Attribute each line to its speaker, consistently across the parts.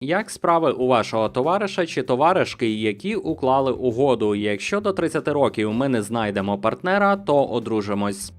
Speaker 1: Як справи у вашого товариша чи товаришки, які уклали угоду? Якщо до 30 років ми не знайдемо партнера, то одружимось.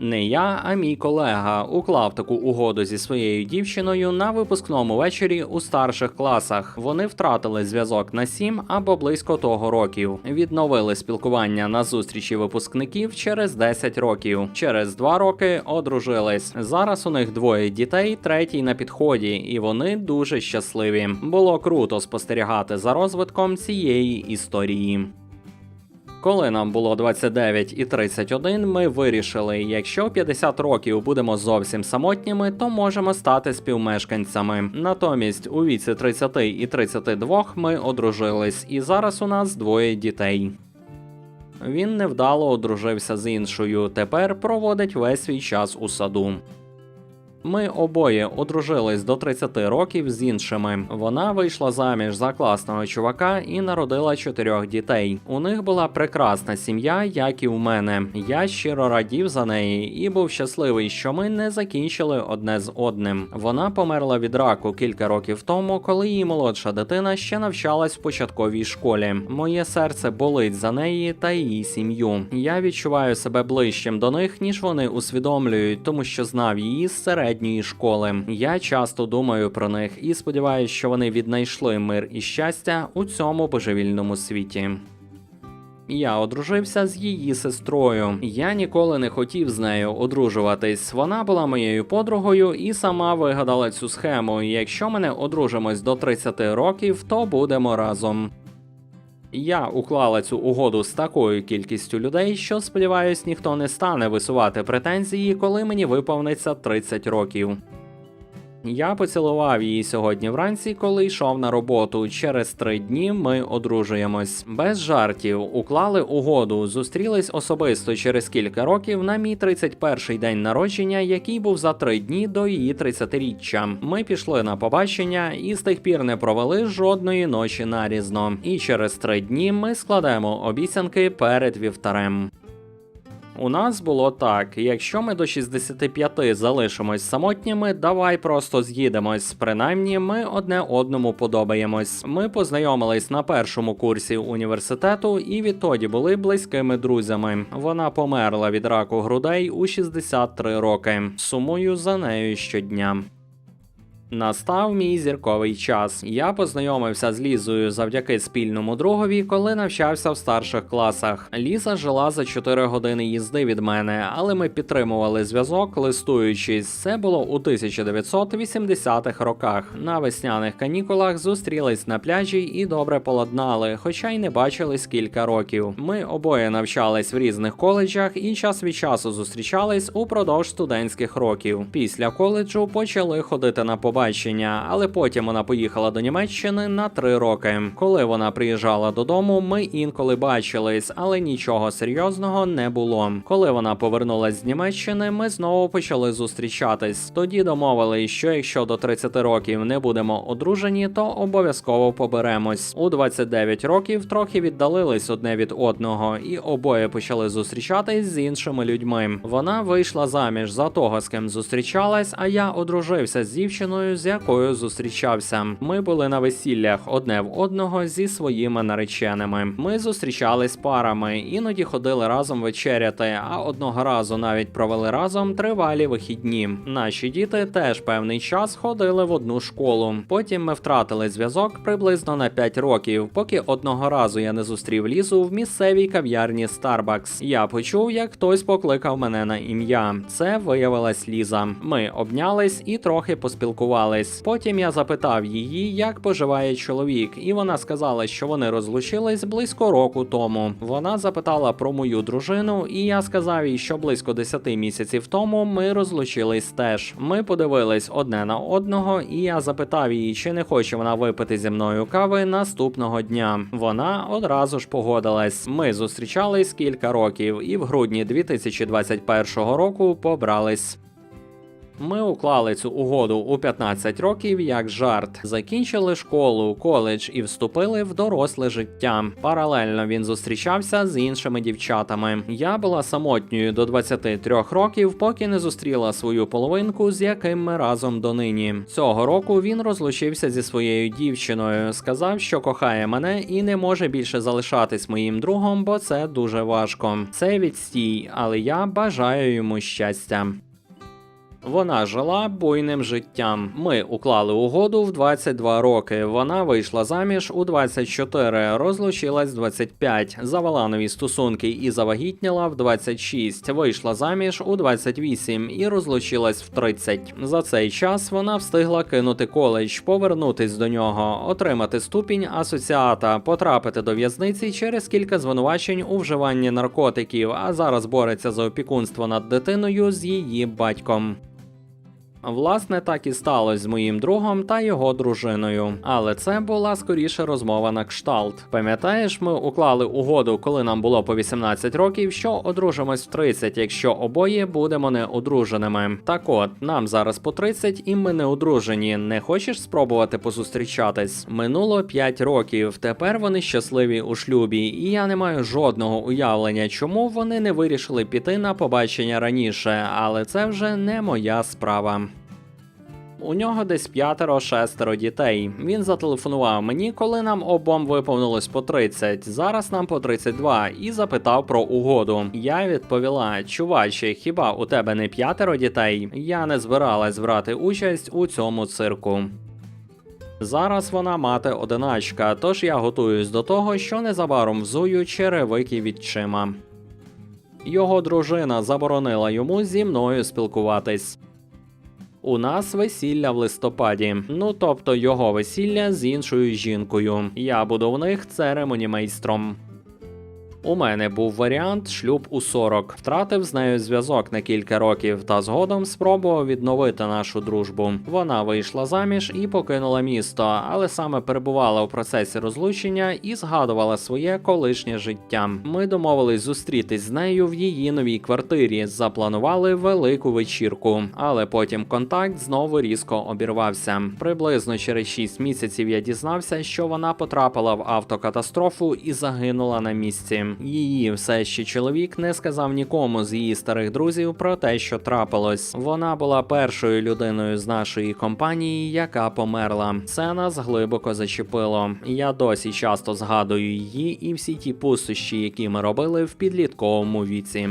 Speaker 1: Не я, а мій колега уклав таку угоду зі своєю дівчиною на випускному вечорі у старших класах. Вони втратили зв'язок на 7 або близько того років. Відновили спілкування на зустрічі випускників через 10 років. Через 2 роки одружились. Зараз у них двоє дітей, третій на підході, і вони дуже щасливі. Було круто спостерігати за розвитком цієї історії. Коли нам було 29 і 31, ми вирішили, якщо 50 років будемо зовсім самотніми, то можемо стати співмешканцями. Натомість у віці 30 і 32 ми одружились, і зараз у нас двоє дітей. Він невдало одружився з іншою, тепер проводить весь свій час у саду. Ми обоє одружились до 30 років з іншими. Вона вийшла заміж за класного чувака і народила чотирьох дітей. У них була прекрасна сім'я, як і у мене. Я щиро радів за неї і був щасливий, що ми не закінчили одне з одним. Вона померла від раку кілька років тому, коли її молодша дитина ще навчалась в початковій школі. Моє серце болить за неї та її сім'ю. Я відчуваю себе ближчим до них, ніж вони усвідомлюють, тому що знав її з середньої школи. Я часто думаю про них і сподіваюся, що вони віднайшли мир і щастя у цьому божевільному світі. Я одружився з її сестрою. Я ніколи не хотів з нею одружуватись. Вона була моєю подругою і сама вигадала цю схему. Якщо ми не одружимось до 30 років, то будемо разом. Я уклала цю угоду з такою кількістю людей, що сподіваюсь, ніхто не стане висувати претензії, коли мені виповниться 30 років. Я поцілував її сьогодні вранці, коли йшов на роботу. Через три дні ми одружуємось. Без жартів уклали угоду, зустрілись особисто через кілька років на мій 31-й день народження, який був за три дні до її 30-річчя. Ми пішли на побачення і з тих пір не провели жодної ночі нарізно. І через три дні ми складемо обіцянки перед вівтарем. У нас було так: якщо ми до 65 залишимось самотніми, давай просто з'їдемось. Принаймні, ми одне одному подобаємось. Ми познайомились на першому курсі університету і відтоді були близькими друзями. Вона померла від раку грудей у 63 роки. Сумую за нею щодня. Настав мій зірковий час. Я познайомився з Лізою завдяки спільному другові, коли навчався в старших класах. Ліза жила за 4 години їзди від мене, але ми підтримували зв'язок, листуючись. Це було у 1980-х роках. На весняних канікулах зустрілись на пляжі і добре поладнали, хоча й не бачились кілька років. Ми обоє навчались в різних коледжах і час від часу зустрічались упродовж студентських років. Після коледжу почали ходити на побачення побачення, але потім вона поїхала до Німеччини на три роки. Коли вона приїжджала додому, ми інколи бачились, але нічого серйозного не було. Коли вона повернулась з Німеччини, ми знову почали зустрічатись. Тоді домовились, що якщо до 30 років не будемо одружені, то обов'язково поберемось. У 29 років трохи віддалились одне від одного, і обоє почали зустрічатись з іншими людьми. Вона вийшла заміж за того, з ким зустрічалась, а я одружився з дівчиною з якою зустрічався. Ми були на весіллях одне в одного зі своїми нареченими. Ми зустрічались парами, іноді ходили разом вечеряти, а одного разу навіть провели разом тривалі вихідні. Наші діти теж певний час ходили в одну школу. Потім ми втратили зв'язок приблизно на 5 років, поки одного разу я не зустрів лізу в місцевій кав'ярні Starbucks. Я почув, як хтось покликав мене на ім'я. Це виявилась Ліза. Ми обнялись і трохи поспілкувалися. Потім я запитав її, як поживає чоловік, і вона сказала, що вони розлучились близько року тому. Вона запитала про мою дружину, і я сказав їй, що близько 10 місяців тому ми розлучились теж. Ми подивились одне на одного, і я запитав її, чи не хоче вона випити зі мною кави наступного дня. Вона одразу ж погодилась. Ми зустрічались кілька років, і в грудні 2021 року побрались. Ми уклали цю угоду у 15 років як жарт. Закінчили школу, коледж і вступили в доросле життя. Паралельно він зустрічався з іншими дівчатами. Я була самотньою до 23 років, поки не зустріла свою половинку, з яким ми разом донині. Цього року він розлучився зі своєю дівчиною, сказав, що кохає мене і не може більше залишатись моїм другом, бо це дуже важко. Це відстій, але я бажаю йому щастя. Вона жила буйним життям. Ми уклали угоду в 22 роки. Вона вийшла заміж у 24, розлучилась в 25, завела нові стосунки і завагітніла в 26, вийшла заміж у 28 і розлучилась в 30. За цей час вона встигла кинути коледж, повернутись до нього, отримати ступінь асоціата, потрапити до в'язниці через кілька звинувачень у вживанні наркотиків, а зараз бореться за опікунство над дитиною з її батьком. Власне, так і сталося з моїм другом та його дружиною. Але це була скоріше розмова на кшталт. Пам'ятаєш, ми уклали угоду, коли нам було по 18 років, що одружимось в 30, якщо обоє будемо не одруженими. Так от, нам зараз по 30 і ми не одружені. Не хочеш спробувати позустрічатись? Минуло 5 років. Тепер вони щасливі у шлюбі, і я не маю жодного уявлення, чому вони не вирішили піти на побачення раніше, але це вже не моя справа. У нього десь п'ятеро-шестеро дітей. Він зателефонував мені, коли нам обом виповнилось по 30, зараз нам по 32, і запитав про угоду. Я відповіла: чуваче, хіба у тебе не п'ятеро дітей? Я не збиралась брати участь у цьому цирку. Зараз вона мати одиначка, тож я готуюсь до того, що незабаром взую черевики відчима. Його дружина заборонила йому зі мною спілкуватись. У нас весілля в листопаді, ну тобто його весілля з іншою жінкою. Я буду в них церемонімейстром. У мене був варіант шлюб у 40. Втратив з нею зв'язок на кілька років та згодом спробував відновити нашу дружбу. Вона вийшла заміж і покинула місто, але саме перебувала у процесі розлучення і згадувала своє колишнє життя. Ми домовились зустрітись з нею в її новій квартирі, запланували велику вечірку, але потім контакт знову різко обірвався. Приблизно через 6 місяців я дізнався, що вона потрапила в автокатастрофу і загинула на місці. Її все ще чоловік не сказав нікому з її старих друзів про те, що трапилось. Вона була першою людиною з нашої компанії, яка померла. Це нас глибоко зачепило. Я досі часто згадую її і всі ті пустощі, які ми робили в підлітковому віці.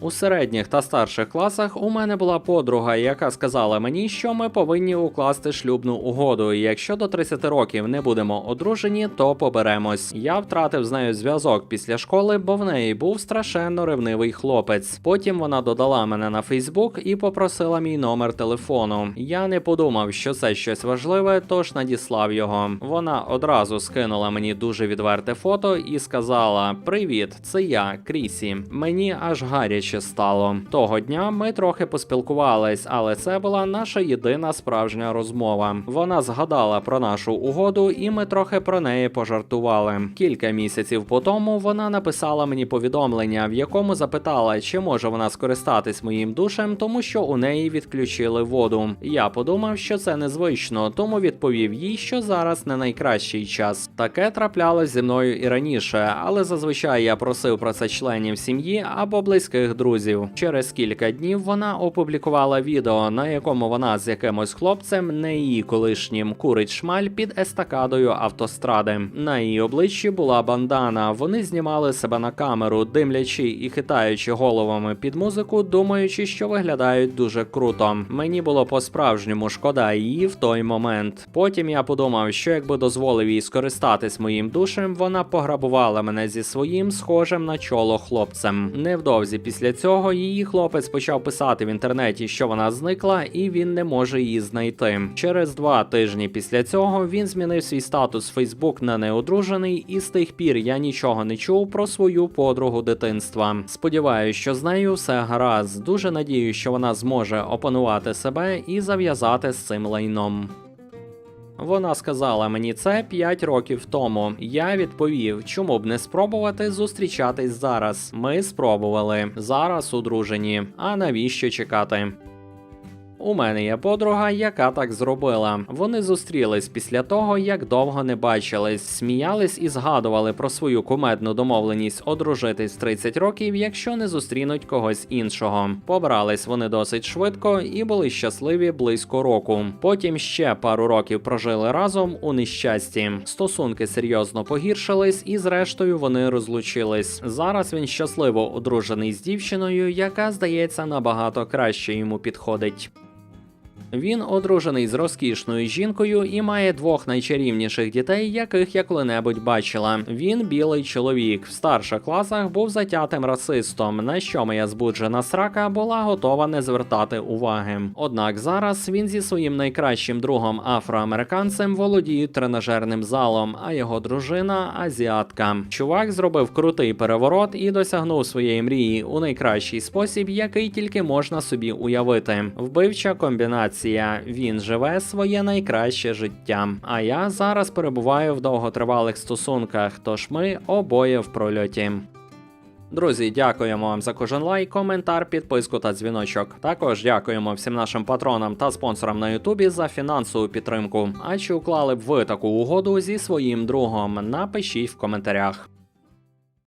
Speaker 1: У середніх та старших класах у мене була подруга, яка сказала мені, що ми повинні укласти шлюбну угоду. і Якщо до 30 років не будемо одружені, то поберемось. Я втратив з нею зв'язок після школи, бо в неї був страшенно ревнивий хлопець. Потім вона додала мене на Фейсбук і попросила мій номер телефону. Я не подумав, що це щось важливе, тож надіслав його. Вона одразу скинула мені дуже відверте фото і сказала: Привіт, це я, Крісі. Мені аж гаряче стало. Того дня ми трохи поспілкувались, але це була наша єдина справжня розмова. Вона згадала про нашу угоду, і ми трохи про неї пожартували. Кілька місяців по тому вона написала мені повідомлення, в якому запитала, чи може вона скористатись моїм душем, тому що у неї відключили воду. Я подумав, що це незвично, тому відповів їй, що зараз не найкращий час. Таке траплялось зі мною і раніше, але зазвичай я просив про це членів сім'ї або близьких друзів. Через кілька днів вона опублікувала відео, на якому вона з якимось хлопцем, не її колишнім, курить шмаль під естакадою автостради. На її обличчі була бандана. Вони знімали себе на камеру, димлячи і хитаючи головами під музику, думаючи, що виглядають дуже круто. Мені було по-справжньому шкода її в той момент. Потім я подумав, що якби дозволив їй скористатись моїм душем, вона пограбувала мене зі своїм схожим на чоло хлопцем. Невдовзі після цього її хлопець почав писати в інтернеті, що вона зникла, і він не може її знайти. Через два тижні після цього він змінив свій статус Facebook на неодружений, і з тих пір я нічого не чув про свою подругу дитинства. Сподіваюсь, що з нею все гаразд. Дуже надію, що вона зможе опанувати себе і зав'язати з цим лайном. Вона сказала мені це 5 років тому. Я відповів, чому б не спробувати зустрічатись зараз. Ми спробували зараз одружені. А навіщо чекати? У мене є подруга, яка так зробила. Вони зустрілись після того, як довго не бачились, сміялись і згадували про свою кумедну домовленість одружитись в 30 років, якщо не зустрінуть когось іншого. Побрались вони досить швидко і були щасливі близько року. Потім ще пару років прожили разом у нещасті. Стосунки серйозно погіршились, і зрештою вони розлучились. Зараз він щасливо одружений з дівчиною, яка здається набагато краще йому підходить. Він одружений з розкішною жінкою і має двох найчарівніших дітей, яких я коли-небудь бачила. Він білий чоловік. В старших класах був затятим расистом, на що моя збуджена срака була готова не звертати уваги. Однак зараз він зі своїм найкращим другом афроамериканцем володіє тренажерним залом, а його дружина азіатка. Чувак зробив крутий переворот і досягнув своєї мрії у найкращий спосіб, який тільки можна собі уявити. Вбивча комбінація. Він живе своє найкраще життя. А я зараз перебуваю в довготривалих стосунках, тож ми обоє в прольоті. Друзі, дякуємо вам за кожен лайк, коментар, підписку та дзвіночок. Також дякуємо всім нашим патронам та спонсорам на Ютубі за фінансову підтримку. А чи уклали б ви таку угоду зі своїм другом? Напишіть в коментарях.